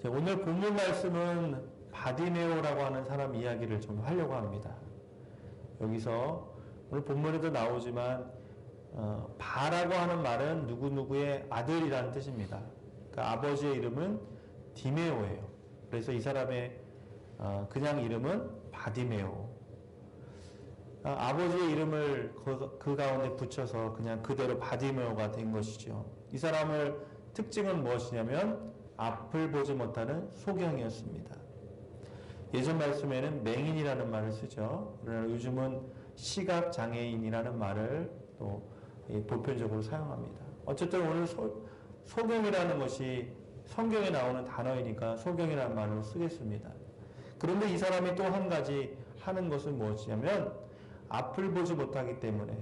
자, 오늘 본문 말씀은 바디메오라고 하는 사람 이야기를 좀 하려고 합니다. 여기서 오늘 본문에도 나오지만 어, 바라고 하는 말은 누구누구의 아들이라는 뜻입니다. 그러니까 아버지의 이름은 디메오예요. 그래서 이 사람의 어, 그냥 이름은 바디메오. 아, 버지의 이름을 그, 그, 가운데 붙여서 그냥 그대로 바디메오가 된 것이죠. 이 사람을 특징은 무엇이냐면 앞을 보지 못하는 소경이었습니다. 예전 말씀에는 맹인이라는 말을 쓰죠. 그러나 요즘은 시각 장애인이라는 말을 또 보편적으로 사용합니다. 어쨌든 오늘 소, 소경이라는 것이 성경에 나오는 단어이니까 소경이라는 말을 쓰겠습니다. 그런데 이 사람이 또 한 가지 하는 것은 무엇이냐면 앞을 보지 못하기 때문에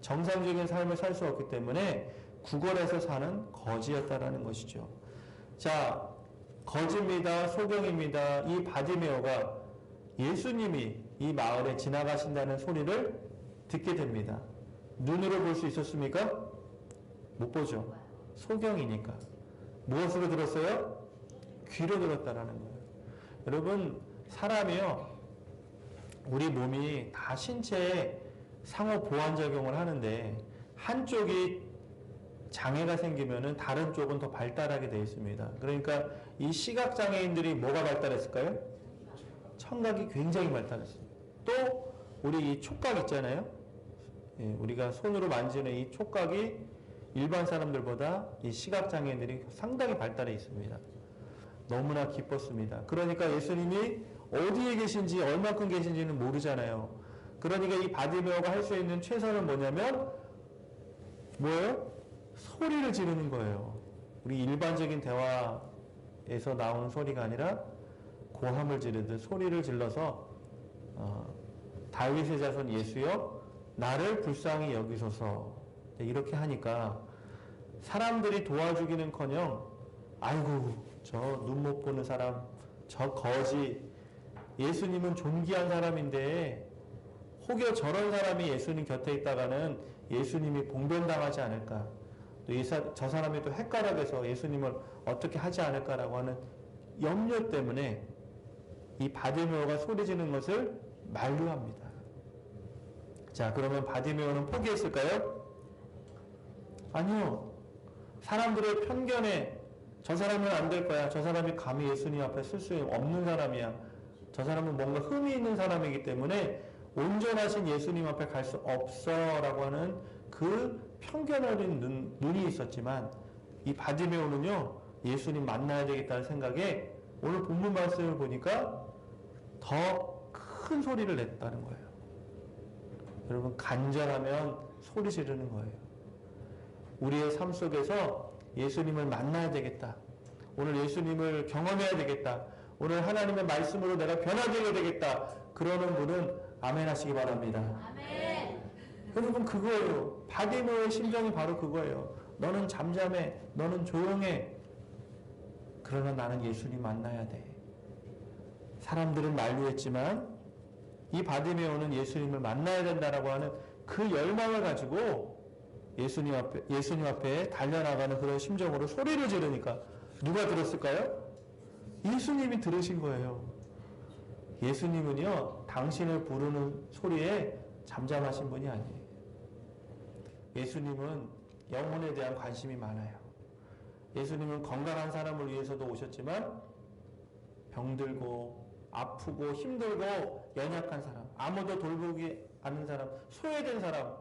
정상적인 삶을 살 수 없기 때문에 구걸에서 사는 거지였다라는 것이죠. 자, 거지입니다. 소경입니다. 이 바디메오가 예수님이 이 마을에 지나가신다는 소리를 듣게 됩니다. 눈으로 볼 수 있었습니까? 못 보죠. 소경이니까. 무엇으로 들었어요? 귀로 들었다라는 거예요. 여러분, 사람이요. 우리 몸이 다 신체에 상호 보완 작용을 하는데 한쪽이 장애가 생기면은 다른 쪽은 더 발달하게 되어 있습니다. 그러니까 이 시각 장애인들이 뭐가 발달했을까요? 청각이 굉장히 발달했습니다. 또 우리 이 촉각 있잖아요. 예, 우리가 손으로 만지는 이 촉각이 일반 사람들보다 이 시각 장애인들이 상당히 발달해 있습니다. 너무나 기뻤습니다. 그러니까 예수님이 어디에 계신지 얼마큼 계신지는 모르잖아요. 그러니까 이 바디메어가 할 수 있는 최선은 뭐냐면 뭐예요? 소리를 지르는 거예요. 우리 일반적인 대화에서 나오는 소리가 아니라 고함을 지르듯 소리를 질러서 어, 다윗의 자손 예수여 나를 불쌍히 여기소서 이렇게 하니까 사람들이 도와주기는커녕 아이고 저 눈 못 보는 사람 저 거지 예수님은 존귀한 사람인데 혹여 저런 사람이 예수님 곁에 있다가는 예수님이 봉변당하지 않을까 또 저 사람이 또 헷갈아서 예수님을 어떻게 하지 않을까라고 하는 염려 때문에 이 바디메오가 소리 지는 것을 만류합니다. 자, 그러면 바디메오는 포기했을까요? 아니요. 사람들의 편견에 저 사람은 안 될 거야. 저 사람이 감히 예수님 앞에 쓸 수 없는 사람이야. 저 사람은 뭔가 흠이 있는 사람이기 때문에 온전하신 예수님 앞에 갈 수 없어 라고 하는 그 편견 어린 눈, 눈이 있었지만 이 바디메오는요 예수님 만나야 되겠다는 생각에 오늘 본문 말씀을 보니까 더 큰 소리를 냈다는 거예요. 여러분 간절하면 소리 지르는 거예요. 우리의 삶 속에서 예수님을 만나야 되겠다. 오늘 예수님을 경험해야 되겠다. 오늘 하나님의 말씀으로 내가 변화되어야 되겠다. 그러는 분은 아멘 하시기 바랍니다. 아멘. 여러분 그거예요. 바디노의 심정이 바로 그거예요. 너는 잠잠해. 너는 조용해. 그러나 나는 예수님 만나야 돼. 사람들은 만류했지만 이 바디메오는 예수님을 만나야 된다라고 하는 그 열망을 가지고 예수님 앞에 예수님 앞에 달려나가는 그런 심정으로 소리를 지르니까 누가 들었을까요? 예수님이 들으신 거예요. 예수님은요, 당신을 부르는 소리에 잠잠하신 분이 아니에요. 예수님은 영혼에 대한 관심이 많아요. 예수님은 건강한 사람을 위해서도 오셨지만 병들고 아프고 힘들고 연약한 사람, 아무도 돌보기 않는 사람, 소외된 사람,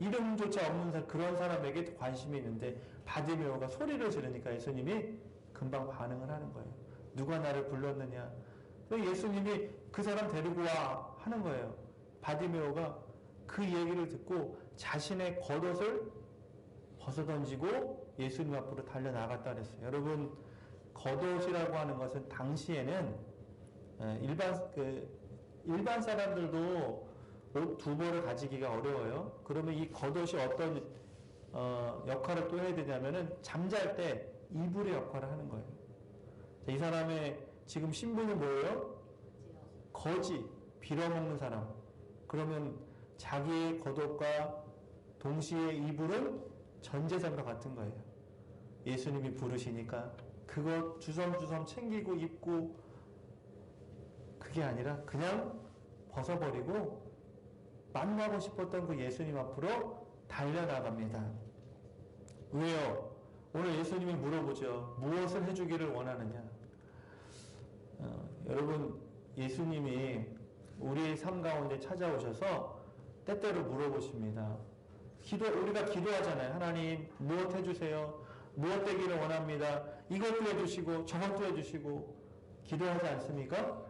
이름조차 없는 사람, 그런 사람에게 관심이 있는데 바디메오가 소리를 지르니까 예수님이 금방 반응을 하는 거예요. 누가 나를 불렀느냐? 예수님이 그 사람 데리고 와 하는 거예요. 바디메오가 그 얘기를 듣고 자신의 겉옷을 벗어던지고 예수님 앞으로 달려나갔다 그랬어요. 여러분 겉옷이라고 하는 것은 당시에는 일반 그 일반 사람들도 옷 두 벌을 가지기가 어려워요. 그러면 이 겉옷이 어떤 어, 역할을 또 해야 되냐면은 잠잘 때 이불의 역할을 하는 거예요. 이 사람의 지금 신분이 뭐예요? 거지, 빌어먹는 사람. 그러면 자기의 겉옷과 동시에 이불은 전 재산과 같은 거예요. 예수님이 부르시니까 그것 주섬주섬 챙기고 입고 그게 아니라 그냥 벗어버리고 만나고 싶었던 그 예수님 앞으로 달려나갑니다. 왜요? 오늘 예수님이 물어보죠. 무엇을 해주기를 원하느냐? 어, 여러분, 예수님이 우리의 삶 가운데 찾아오셔서 때때로 물어보십니다. 기도, 우리가 기도하잖아요. 하나님, 무엇 해주세요? 무엇 되기를 원합니다. 이것도 해주시고, 저것도 해주시고, 기도하지 않습니까?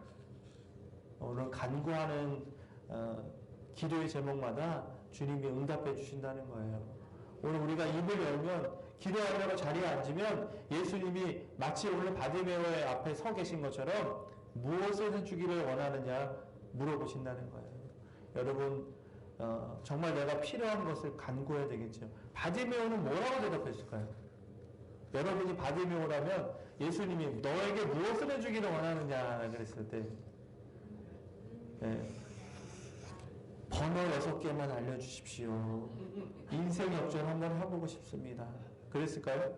오늘 간구하는 어, 기도의 제목마다 주님이 응답해 주신다는 거예요. 오늘 우리가 입을 열면 기도하려고 자리에 앉으면 예수님이 마치 오늘 바디메오의 앞에 서 계신 것처럼 무엇을 해주기를 원하느냐 물어보신다는 거예요. 여러분 어, 정말 내가 필요한 것을 간구해야 되겠죠. 바디메오는 뭐라고 대답했을까요? 여러분이 바디메오라면 예수님이 너에게 무엇을 해주기를 원하느냐 그랬을 때 네. 번호 여섯 개만 알려주십시오. 인생 역전 한번 해보고 싶습니다. 그랬을까요?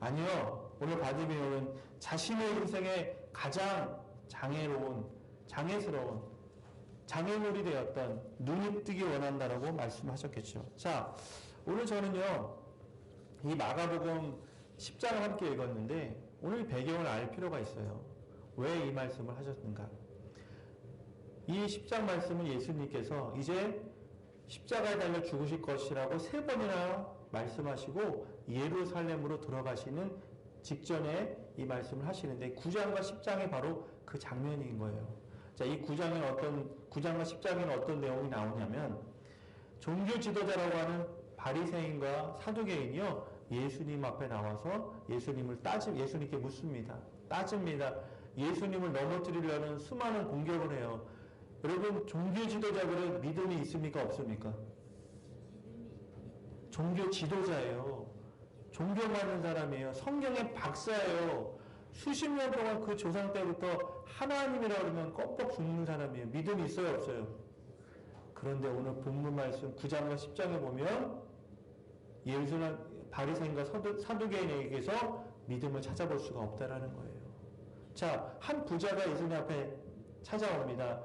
아니요. 오늘 바디메오는 자신의 인생에 가장 장애로운, 장애스러운, 장애물이 되었던 눈이 뜨기 원한다라고 말씀하셨겠죠. 자, 오늘 저는요, 이 마가복음 10장을 함께 읽었는데, 오늘 배경을 알 필요가 있어요. 왜 이 말씀을 하셨는가? 이 10장 말씀은 예수님께서 이제 십자가에 달려 죽으실 것이라고 세 번이나 말씀하시고 예루살렘으로 들어가시는 직전에 이 말씀을 하시는데 9장과 10장이 바로 그 장면인 거예요. 자, 이 9장에 어떤 9장과 10장에는 어떤 내용이 나오냐면 종교 지도자라고 하는 바리새인과 사두개인이요 예수님 앞에 나와서 예수님을 따지 예수님께 묻습니다. 따집니다. 예수님을 넘어뜨리려는 수많은 공격을 해요. 여러분 종교 지도자들은 믿음이 있습니까 없습니까? 종교 지도자예요. 존경받는 사람이에요. 성경의 박사예요. 수십 년 동안 그 조상 때부터 하나님이라 그러면 껌뻑 죽는 사람이에요. 믿음이 있어요 없어요? 그런데 오늘 본문 말씀 9장과 10장에 보면 예수는 바리새인과 사두개인에게서 믿음을 찾아볼 수가 없다라는 거예요. 자, 한 부자가 예수님 앞에 찾아옵니다.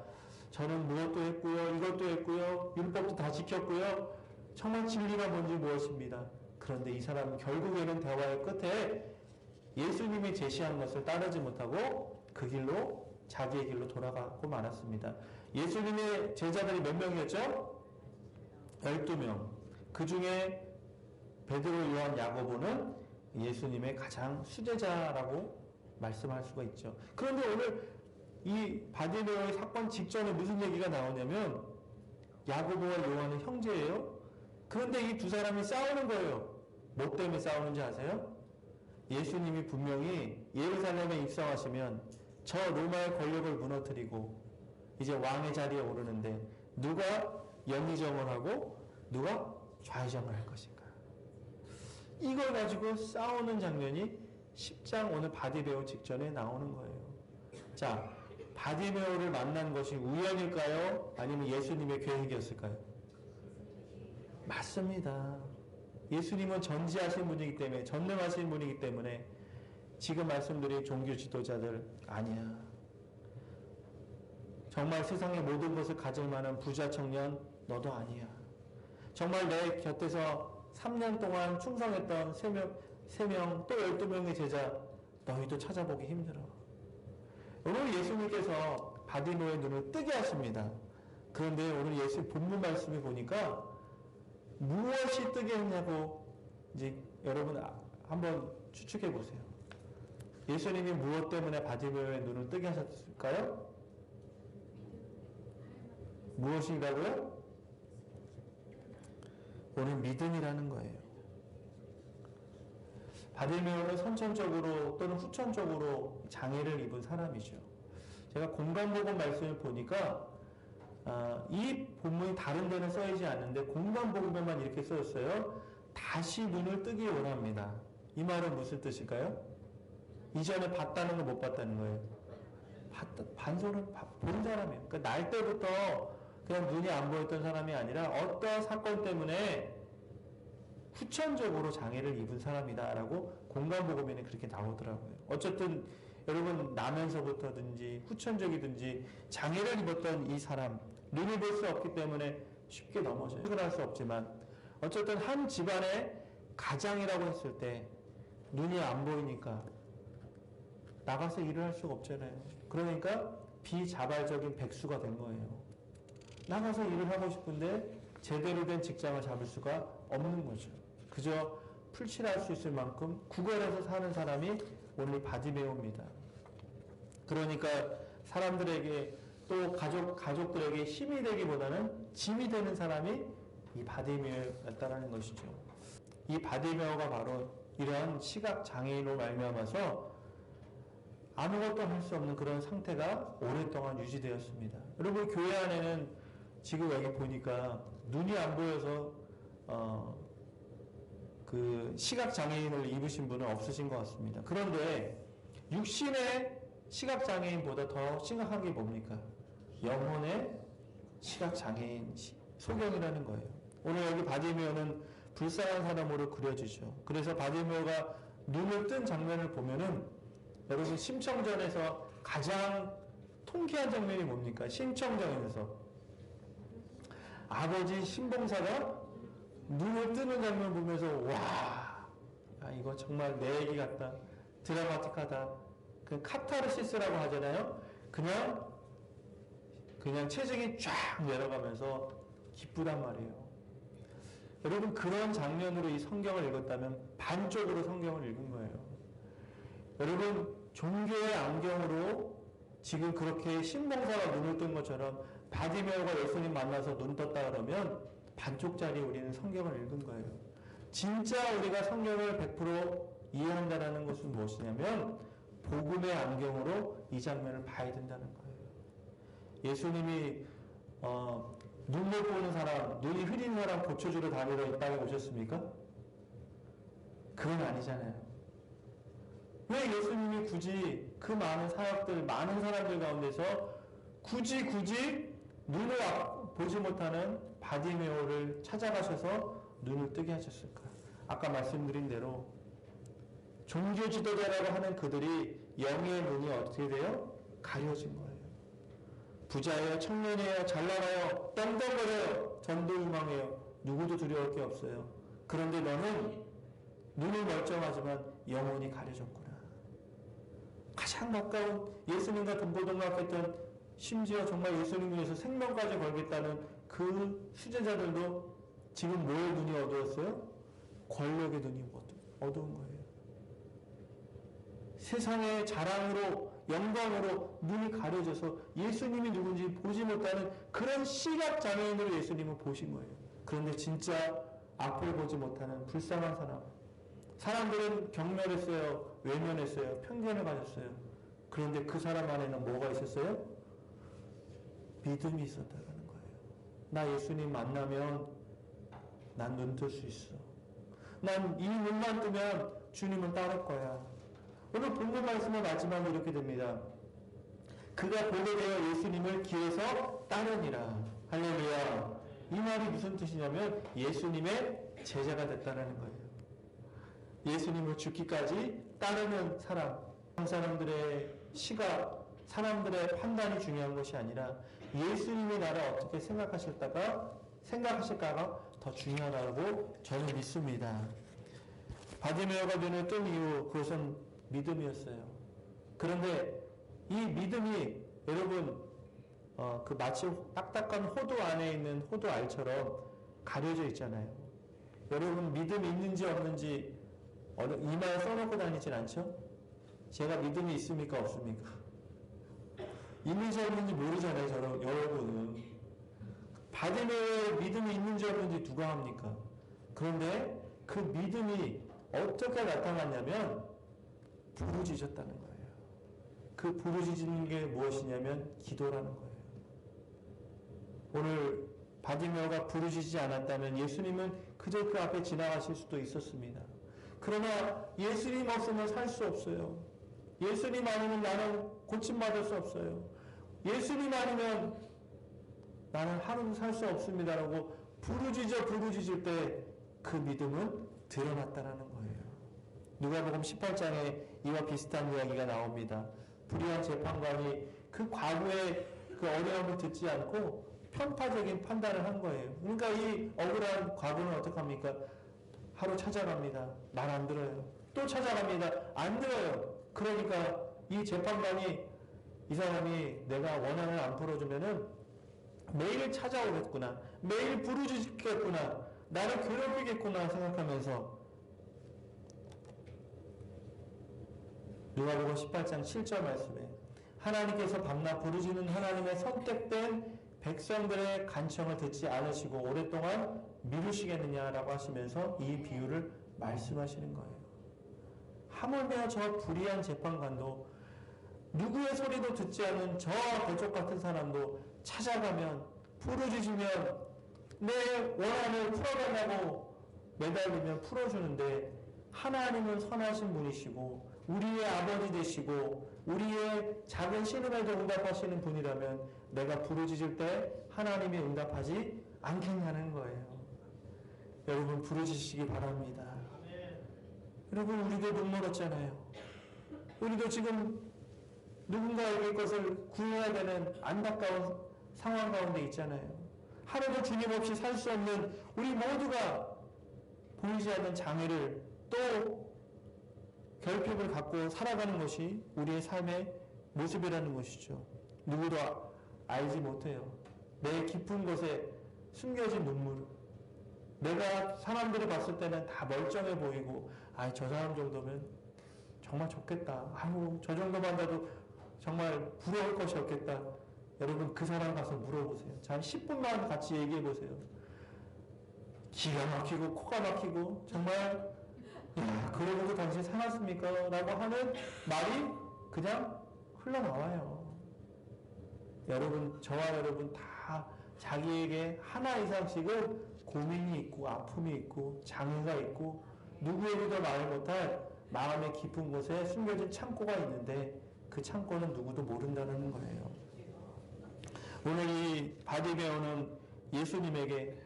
저는 무엇도 했고요. 이것도 했고요. 율법도 다 지켰고요. 정말 진리가 뭔지 무엇입니다. 그런데 이 사람은 결국에는 대화의 끝에 예수님이 제시한 것을 따르지 못하고 그 길로 자기의 길로 돌아가고 말았습니다. 예수님의 제자들이 몇 명이었죠? 12명. 그 중에 베드로, 요한, 야고보는 예수님의 가장 수제자라고 말씀할 수가 있죠. 그런데 오늘 이 바디메오의 사건 직전에 무슨 얘기가 나오냐면 야고보와 요한은 형제예요. 그런데 이 두 사람이 싸우는 거예요. 뭐 때문에 싸우는지 아세요? 예수님이 분명히 예루살렘에 입성하시면 저 로마의 권력을 무너뜨리고 이제 왕의 자리에 오르는데 누가 연의정을 하고 누가 좌의정을 할 것인가. 이걸 가지고 싸우는 장면이 10장 오늘 바디베오 직전에 나오는 거예요. 자, 바디메오를 만난 것이 우연일까요? 아니면 예수님의 계획이었을까요? 맞습니다. 예수님은 전지하신 분이기 때문에 전능하신 분이기 때문에 지금 말씀드린 종교 지도자들 아니야. 정말 세상의 모든 것을 가질 만한 부자 청년 너도 아니야. 정말 내 곁에서 3년 동안 충성했던 3명, 3명 또 12명의 제자 너희도 찾아보기 힘들어. 오늘 예수님께서 바디노의 눈을 뜨게 하십니다. 그런데 오늘 예수 본문 말씀에 보니까 무엇이 뜨게 했냐고 이제 여러분 아, 한번 추측해 보세요. 예수님이 무엇 때문에 바디노의 눈을 뜨게 하셨을까요? 무엇이라고요? 오늘 믿음이라는 거예요. 바디메오는 선천적으로 또는 후천적으로 장애를 입은 사람이죠. 제가 공간복음 말씀을 보니까 아, 이 본문이 다른 데는 써있지 않는데 공간 복음에만 이렇게 써있어요. 다시 눈을 뜨기 원합니다. 이 말은 무슨 뜻일까요? 이전에 봤다는 거 못 봤다는 거예요. 봤다, 반소를 본 사람이에요. 그러니까 날 때부터 그냥 눈이 안 보였던 사람이 아니라 어떤 사건 때문에 후천적으로 장애를 입은 사람이다라고 공간보고면에 그렇게 나오더라고요. 어쨌든 여러분 나면서부터든지 후천적이든지 장애를 입었던 이 사람 눈을 볼 수 없기 때문에 쉽게 넘어져요. 출근할 수 없지만 어쨌든 한 집안의 가장이라고 했을 때 눈이 안 보이니까 나가서 일을 할 수가 없잖아요. 그러니까 비자발적인 백수가 된 거예요. 나가서 일을 하고 싶은데 제대로 된 직장을 잡을 수가 없는 거죠. 그저 풀칠할 수 있을 만큼 구걸해서 사는 사람이 오늘 바디메오입니다. 그러니까 사람들에게 또 가족 가족들에게 힘이 되기보다는 짐이 되는 사람이 이 바디메오였다라는 것이죠. 이 바디메오가 바로 이러한 시각 장애인으로 말미암아서 아무것도 할 수 없는 그런 상태가 오랫동안 유지되었습니다. 여러분 교회 안에는 지금 여기 보니까 눈이 안 보여서 어, 그 시각 장애인을 입으신 분은 없으신 것 같습니다. 그런데 육신의 시각 장애인보다 더 심각한 게 뭡니까? 영혼의 시각 장애인 소경이라는 거예요. 오늘 여기 바디메오는 불쌍한 사람으로 그려지죠. 그래서 바디메오가 눈을 뜬 장면을 보면은 여러분 심청전에서 가장 통쾌한 장면이 뭡니까? 심청전에서 아버지 신봉사가 눈을 뜨는 장면 보면서 와, 야, 이거 정말 내 얘기 같다. 드라마틱하다. 그 카타르시스라고 하잖아요. 그냥 그냥 체중이 쫙 내려가면서 기쁘단 말이에요. 여러분 그런 장면으로 이 성경을 읽었다면 반쪽으로 성경을 읽은 거예요. 여러분 종교의 안경으로 지금 그렇게 신봉사가 눈을 뜬 것처럼 바디메오가 예수님 만나서 눈 떴다 그러면 반쪽짜리 우리는 성경을 읽은 거예요. 진짜 우리가 성경을 100% 이해한다는 것은 무엇이냐면 복음의 안경으로 이 장면을 봐야 된다는 거예요. 예수님이 어, 눈물 보는 사람, 눈이 흐린 사람 고쳐주러 다니러 이 땅에 오셨습니까? 그건 아니잖아요. 왜 예수님이 굳이 그 많은 사역들, 많은 사람들 가운데서 굳이 굳이 눈을 보지 못하는 바디메오를 찾아가셔서 눈을 뜨게 하셨을까? 아까 말씀드린 대로 종교 지도자라고 하는 그들이 영의 눈이 어떻게 돼요? 가려진 거예요. 부자예요, 청년이에요, 잘 나가요, 떵떵거려요, 전도 유망해요. 누구도 두려울 게 없어요. 그런데 너는 눈이 멀쩡하지만 영혼이 가려졌구나. 가장 가까운 예수님과 동고동락했던 심지어 정말 예수님 위해서 생명까지 걸겠다는 그 수제자들도 지금 뭐의 눈이 어두웠어요? 권력의 눈이 어두운 거예요. 세상의 자랑으로 영광으로 눈이 가려져서 예수님이 누군지 보지 못하는 그런 시각 장애인으로 예수님은 보신 거예요. 그런데 진짜 앞을 보지 못하는 불쌍한 사람. 사람들은 경멸했어요. 외면했어요. 편견을 가졌어요. 그런데 그 사람 안에는 뭐가 있었어요? 믿음이 거예요. 나 예수님 만나면 난 눈 뜰 수 있어. 난 이 눈만 뜨면 주님은 따를 거야. 오늘 본문 말씀의 마지막에 이렇게 됩니다. 그가 보게 되어 예수님을 길에서 따르니라. 할렐루야. 이 말이 무슨 뜻이냐면 예수님의 제자가 됐다는 거예요. 예수님을 죽기까지 따르는 사람. 사람들의 시각, 사람들의 판단이 중요한 것이 아니라 예수님이 나를 어떻게 생각하실까가 생각하실까가 더 중요하다고 저는 믿습니다. 바디메어가 눈을 뜬 이후 그것은 믿음이었어요. 그런데 이 믿음이 여러분 어, 그 마치 딱딱한 호두 안에 있는 호두 알처럼 가려져 있잖아요. 여러분 믿음이 있는지 없는지 이마에 써놓고 다니진 않죠? 제가 믿음이 있습니까 없습니까? 있는지 없는지 모르잖아요. 저는 여러분은 바디메어에 믿음이 있는지 없는지 누가 합니까? 그런데 그 믿음이 어떻게 나타났냐면 부르짖었다는 거예요. 그 부르짖는 게 무엇이냐면 기도라는 거예요. 오늘 바디메어가 부르짖지 않았다면 예수님은 그저 그 앞에 지나가실 수도 있었습니다. 그러나 예수님 없으면 살 수 없어요. 예수님 아니면 나는 고침받을 수 없어요. 예수님 아니면 나는 하루도 살 수 없습니다라고 부르짖어 부르짖을 때 그 믿음은 드러났다라는 거예요. 누가복음 18장에 이와 비슷한 이야기가 나옵니다. 불의한 재판관이 그 과거의 그 어려움을 듣지 않고 편파적인 판단을 한 거예요. 그러니까 이 억울한 과거는 어떡합니까? 하루 찾아갑니다. 말 안 들어요. 또 찾아갑니다. 안 들어요. 그러니까 이 재판관이 이 사람이 내가 원한을 안 풀어주면은 매일 찾아오겠구나. 매일 부르짖겠구나. 나를 괴롭히겠구나 생각하면서 누가복음 18장 7절 말씀에 하나님께서 밤낮 부르짖는 하나님의 선택된 백성들의 간청을 듣지 않으시고 오랫동안 미루시겠느냐라고 하시면서 이 비유를 말씀하시는 거예요. 하물며 저 불의한 재판관도 누구의 소리도 듣지 않은 저 대적 같은 사람도 찾아가면 부르짖으면 내 원한을 풀어달라고 매달리면 풀어주는데 하나님은 선하신 분이시고 우리의 아버지 되시고 우리의 작은 신음에도 응답하시는 분이라면 내가 부르짖을 때 하나님이 응답하지 않겠냐는 거예요. 여러분 부르짖으시기 바랍니다. 여러분 우리도 눈물 없잖아요. 우리도 지금 누군가에게 것을 구해야 되는 안타까운 상황 가운데 있잖아요. 하루도 주님 없이 살 수 없는 우리 모두가 보이지 않는 장애를 또 결핍을 갖고 살아가는 것이 우리의 삶의 모습이라는 것이죠. 누구도 알지 못해요. 내 깊은 곳에 숨겨진 눈물. 내가 사람들이 봤을 때는 다 멀쩡해 보이고, 아, 저 사람 정도면 정말 좋겠다. 아유, 저 정도만 돼도 정말 부러울 것이 없겠다. 여러분, 그 사람 가서 물어보세요. 자, 10분만 같이 얘기해 보세요. 기가 막히고, 코가 막히고, 정말 야, 그러고도 당신 살았습니까? 라고 하는 말이 그냥 흘러나와요. 여러분, 저와 여러분 다 자기에게 하나 이상씩은 고민이 있고, 아픔이 있고, 장애가 있고, 누구에게도 말 못할 마음의 깊은 곳에 숨겨진 창고가 있는데, 그 창고는 누구도 모른다는 거예요. 오늘 이 바디메오는 예수님에게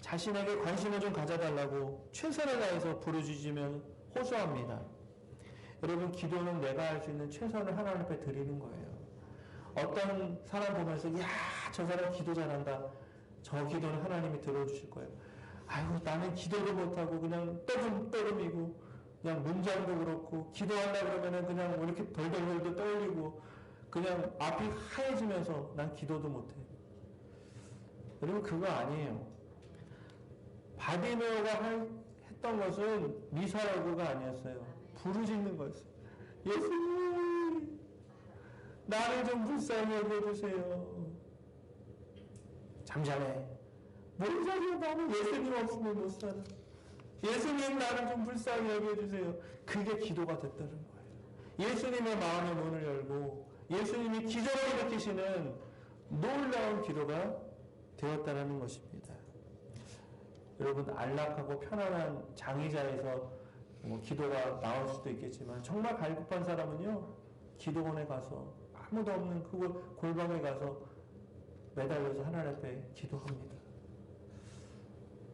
자신에게 관심을 좀 가져달라고 최선을 다해서 부르짖으며 호소합니다. 여러분, 기도는 내가 할 수 있는 최선을 하나님 앞에 드리는 거예요. 어떤 사람 보면서, 야, 저 사람 기도 잘한다. 저 기도는 하나님이 들어주실 거예요. 아이고, 나는 기도도 못하고 그냥 떠듬떠듬이고, 그냥 문장도 그렇고, 기도하려 그러면은 그냥 이렇게 덜덜덜덜 떨리고, 그냥 앞이 하얘지면서 난 기도도 못해. 여러분, 그거 아니에요. 바디메오가 했던 것은 미사여구가 아니었어요. 부르짖는 거였어요. 예수님, 나를 좀 불쌍히 여겨주세요. 잠잠해. 뭔 소리야, 나는 예수님 없으면 못 살아. 예수님, 나를 좀 불쌍히 여겨주세요. 그게 기도가 됐다는 거예요. 예수님의 마음의 문을 열고, 예수님이 기적을 일으키시는 놀라운 기도가 되었다는 것입니다. 여러분 안락하고 편안한 장의자에서 뭐 기도가 나올 수도 있겠지만 정말 갈급한 사람은요 기도원에 가서 아무도 없는 그 골방에 가서 매달려서 하나님 앞에 기도합니다.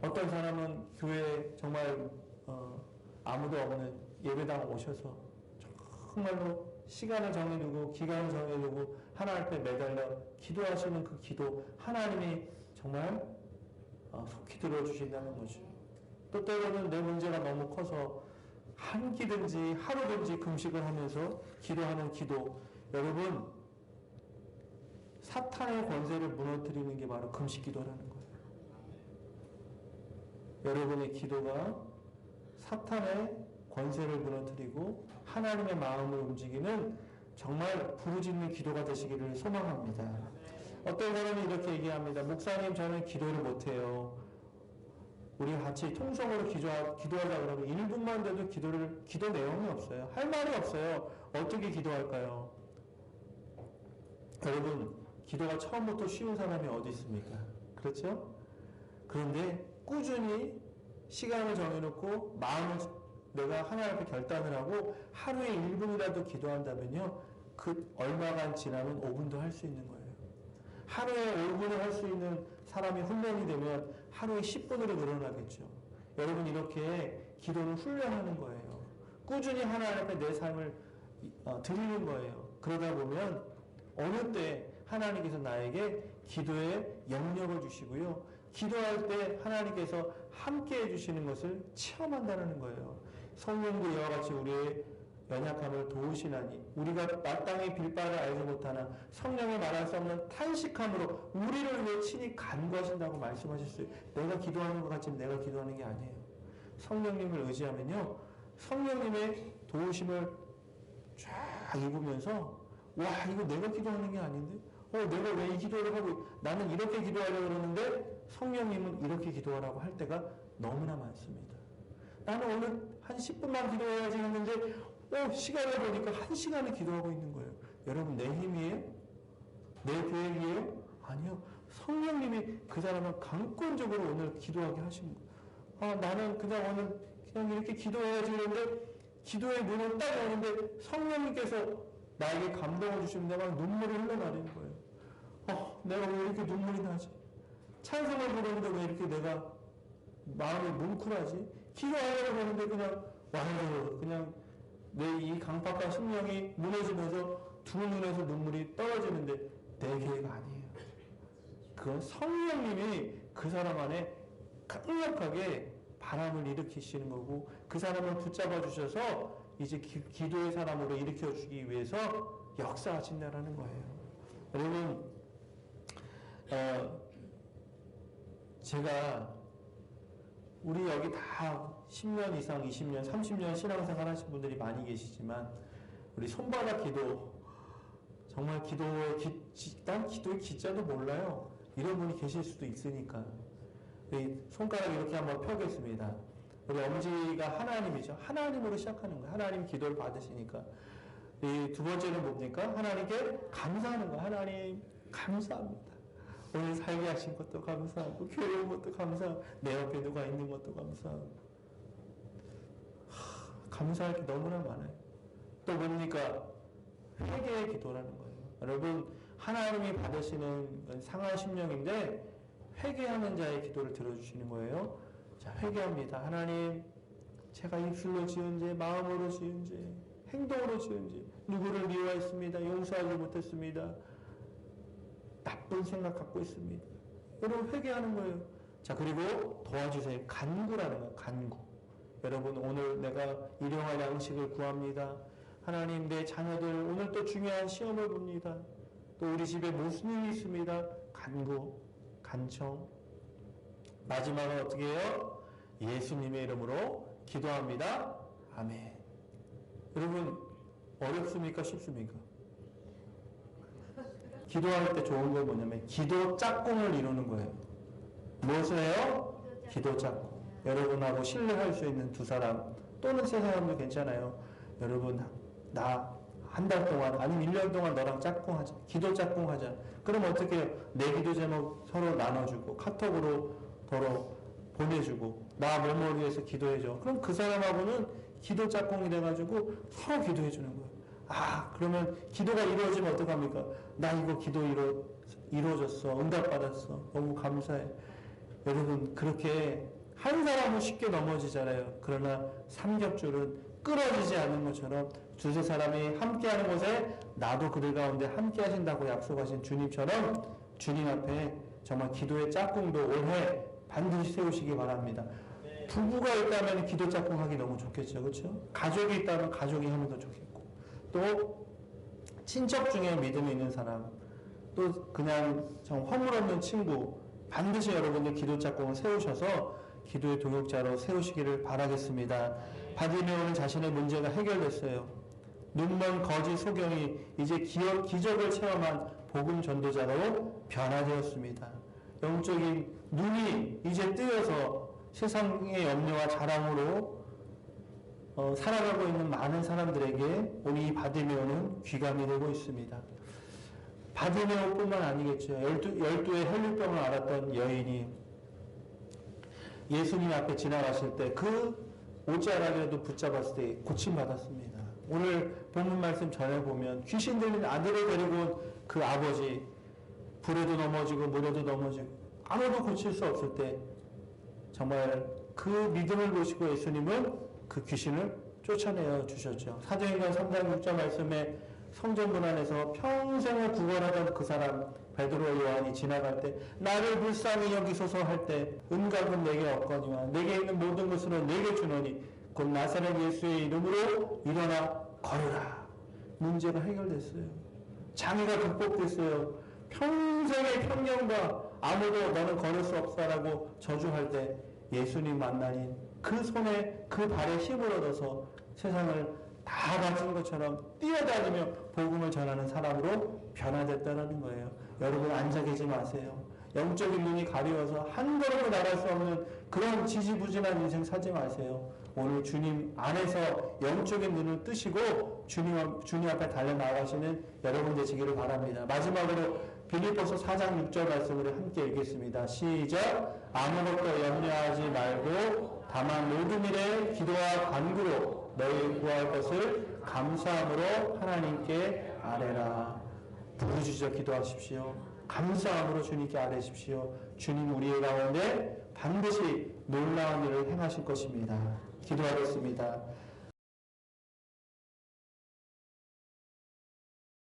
어떤 사람은 교회에 정말 어, 아무도 없는 예배당 오셔서 정말로 시간을 정해두고 기간을 정해두고 하나님 앞에 매달려 기도하시는 그 기도 하나님이 정말 어, 속히 들어주신다는 거죠. 또 때로는 내 문제가 너무 커서 한 끼든지 하루든지 금식을 하면서 기도하는 기도. 여러분, 사탄의 권세를 무너뜨리는 게 바로 금식 기도라는 거예요. 여러분의 기도가 사탄의 권세를 무너뜨리고 하나님의 마음을 움직이는 정말 부르짖는 기도가 되시기를 소망합니다. 어떤 사람이 이렇게 얘기합니다. 목사님, 저는 기도를 못해요. 우리 같이 통성으로 기도하, 기도하자 그러면 1분만 돼도 기도를, 기도 내용이 없어요. 할 말이 없어요. 어떻게 기도할까요? 여러분, 기도가 처음부터 쉬운 사람이 어디 있습니까? 그렇죠? 그런데 꾸준히 시간을 정해놓고 마음을 내가 하나님 앞에 결단을 하고 하루에 1분이라도 기도한다면요. 그 얼마간 지나면 5분도 할 수 있는 거예요. 하루에 5분을 할 수 있는 사람이 훈련이 되면 하루에 10분으로 늘어나겠죠. 여러분 이렇게 기도를 훈련하는 거예요. 꾸준히 하나님 앞에 내 삶을 어, 드리는 거예요. 그러다 보면 어느 때 하나님께서 나에게 기도에 영역을 주시고요. 기도할 때 하나님께서 함께 해주시는 것을 체험한다는 거예요. 성령도 이와 같이 우리의 연약함을 도우시나니 우리가 마땅히 빌바를 알지 못하나 성령의 말할 수 없는 탄식함으로 우리를 위해 친히 간구하신다고 있어요. 내가 기도하는 것 같지만 내가 기도하는 게 아니에요. 성령님을 의지하면요. 성령님의 도우심을 쫙 입으면서 와 이거 내가 기도하는 게 아닌데 어 내가 왜 이 기도를 하고 나는 이렇게 기도하려고 그러는데 성령님은 이렇게 기도하라고 할 때가 너무나 많습니다. 나는 오늘 한 10분만 기도해야지 했는데 어, 시간을 보니까 한 시간을 기도하고 있는 거예요. 여러분 내 힘이에요? 내 계획이에요? 아니요. 성령님이 그 사람을 강권적으로 오늘 기도하게 하신 거예요. 아, 나는 그냥 오늘 그냥 이렇게 기도해야지 했는데 기도의 문을 딱 여는데 성령님께서 나에게 감동을 주시면 내가 눈물이 흘러나리는 거예요. 어, 내가 왜 이렇게 눈물이 나지? 찬송을 부르는데 왜 이렇게 내가 마음이 뭉클하지? 기도하려고 하는데 그냥 와요. 그냥 내 이 강팍한 심령이 무너지면서 두 눈에서 눈물이 떨어지는데 내 계획 아니에요. 그건 성령님이 그 사람 안에 강력하게 바람을 일으키시는 거고 그 사람을 붙잡아 주셔서 이제 기, 도의 사람으로 일으켜 주기 위해서 역사하신다라는 거예요. 여러분, 어, 제가 우리 여기 다 10년 이상, 20년, 30년 신앙생활 하신 분들이 많이 계시지만 우리 손바닥 기도 정말 기도의 기, 난 기도의 기자도 몰라요. 이런 분이 계실 수도 있으니까 손가락 이렇게 한번 펴겠습니다. 우리 엄지가 하나님이죠. 하나님으로 시작하는 거예요. 하나님 기도를 받으시니까. 이 두 번째는 뭡니까? 하나님께 감사하는 거예요. 하나님 감사합니다. 오늘 살게 하신 것도 감사하고 교회 온 것도 감사하고 내 옆에 누가 있는 것도 감사하고 하, 감사할 게 너무나 많아요. 또 뭡니까? 회개의 기도라는 거예요. 여러분 하나님이 받으시는 상한 심령인데 회개하는 자의 기도를 들어주시는 거예요. 자 회개합니다. 하나님 제가 입술로 지은 죄, 마음으로 지은 죄, 행동으로 지은 죄, 누구를 미워했습니다. 용서하지 못했습니다. 나쁜 생각 갖고 있습니다. 여러분 회개하는 거예요. 자 그리고 도와주세요. 간구라는 거예요. 간구. 여러분 오늘 내가 일용할 양식을 구합니다. 하나님 내 자녀들 오늘 또 중요한 시험을 봅니다. 또 우리 집에 무슨 일이 있습니다. 간구, 간청. 마지막은 어떻게 해요? 예수님의 이름으로 기도합니다. 아멘. 여러분 어렵습니까? 쉽습니까? 기도할 때 좋은 건 뭐냐면 기도 짝꿍을 이루는 거예요. 무엇을 해요? 기도 짝꿍. 여러분하고 신뢰할 수 있는 두 사람 또는 세 사람도 괜찮아요. 여러분 나 한 달 동안 아니면 1년 동안 너랑 짝꿍 하자. 기도 짝꿍 하자. 그럼 어떻게? 내 기도 제목 서로 나눠주고 카톡으로 서로 보내주고 나 뭐뭐 위해서 기도해줘. 그럼 그 사람하고는 기도 짝꿍이 돼가지고 서로 기도해주는 거예요. 아, 그러면 기도가 이루어지면 어떡합니까? 나 이거 기도 이루, 이루어졌어. 응답받았어. 너무 감사해. 여러분, 그렇게 한 사람은 쉽게 넘어지잖아요. 그러나 삼겹줄은 끊어지지 않는 것처럼 두세 사람이 함께하는 곳에 나도 그들 가운데 함께 하신다고 약속하신 주님처럼 주님 앞에 정말 기도의 짝꿍도 올해 반드시 세우시기 바랍니다. 부부가 있다면 기도 짝꿍 하기 너무 좋겠죠. 그렇죠? 가족이 있다면 가족이 하면 더 좋겠고. 또 친척 중에 믿음이 있는 사람, 또 그냥 정 허물 없는 친구, 반드시 여러분들 기도 짝꿍을 세우셔서 기도의 동역자로 세우시기를 바라겠습니다. 바디메오는 자신의 문제가 해결됐어요. 눈먼 거지 소경이 이제 기억, 기적을 체험한 복음 전도자로 변화되었습니다. 영적인 눈이 이제 뜨여서 세상의 염려와 자랑으로 어, 살아가고 있는 많은 사람들에게 오늘 이 바디메오는 귀감이 되고 있습니다. 바디메오뿐만 아니겠죠. 열두, 열두의 혈류병을 앓았던 여인이 예수님 앞에 지나가실 때그 옷자락이라도 붙잡았을 때 고침받았습니다. 오늘 본문 말씀 전해 보면 귀신 들린 아들을 데리고 온 그 아버지 불에도 넘어지고 물에도 넘어지고 아무도 고칠 수 없을 때 정말 그 믿음을 보시고 예수님은 그 귀신을 쫓아내어 주셨죠. 사도행전 3장 6절 말씀에 성전문 안에서 평생을 구걸하던 그 사람 베드로 요한이 지나갈 때 나를 불쌍히 여기소서 할 때 은각은 내게 없거니와 내게 있는 모든 것으로 내게 주노니 곧 나사렛 예수의 이름으로 일어나 걸으라. 문제가 해결됐어요. 장애가 극복됐어요. 평생의 편견과 아무도 너는 걸을 수 없어라고 저주할 때 예수님 만나니 그 손에 그 발에 힘을 얻어서 세상을 다 가진 것처럼 뛰어다니며 복음을 전하는 사람으로 변화됐다는 거예요. 여러분 앉아 계지 마세요. 영적인 눈이 가려워서 한 걸음도 나갈 수 없는 그런 지지부진한 인생 사지 마세요. 오늘 주님 안에서 영적인 눈을 뜨시고 주님, 앞- 주님 앞에 달려 나가시는 여러분 되시기를 바랍니다. 마지막으로 빌립보서 4장 6절 말씀을 함께 읽겠습니다. 시작. 아무것도 염려하지 말고 다만 모든 일에 기도와 간구로 너희 구할 것을 감사함으로 하나님께 아뢰라. 부르짖어 기도하십시오. 감사함으로 주님께 아뢰십시오. 주님 우리의 가운데 반드시 놀라운 일을 행하실 것입니다. 기도하겠습니다.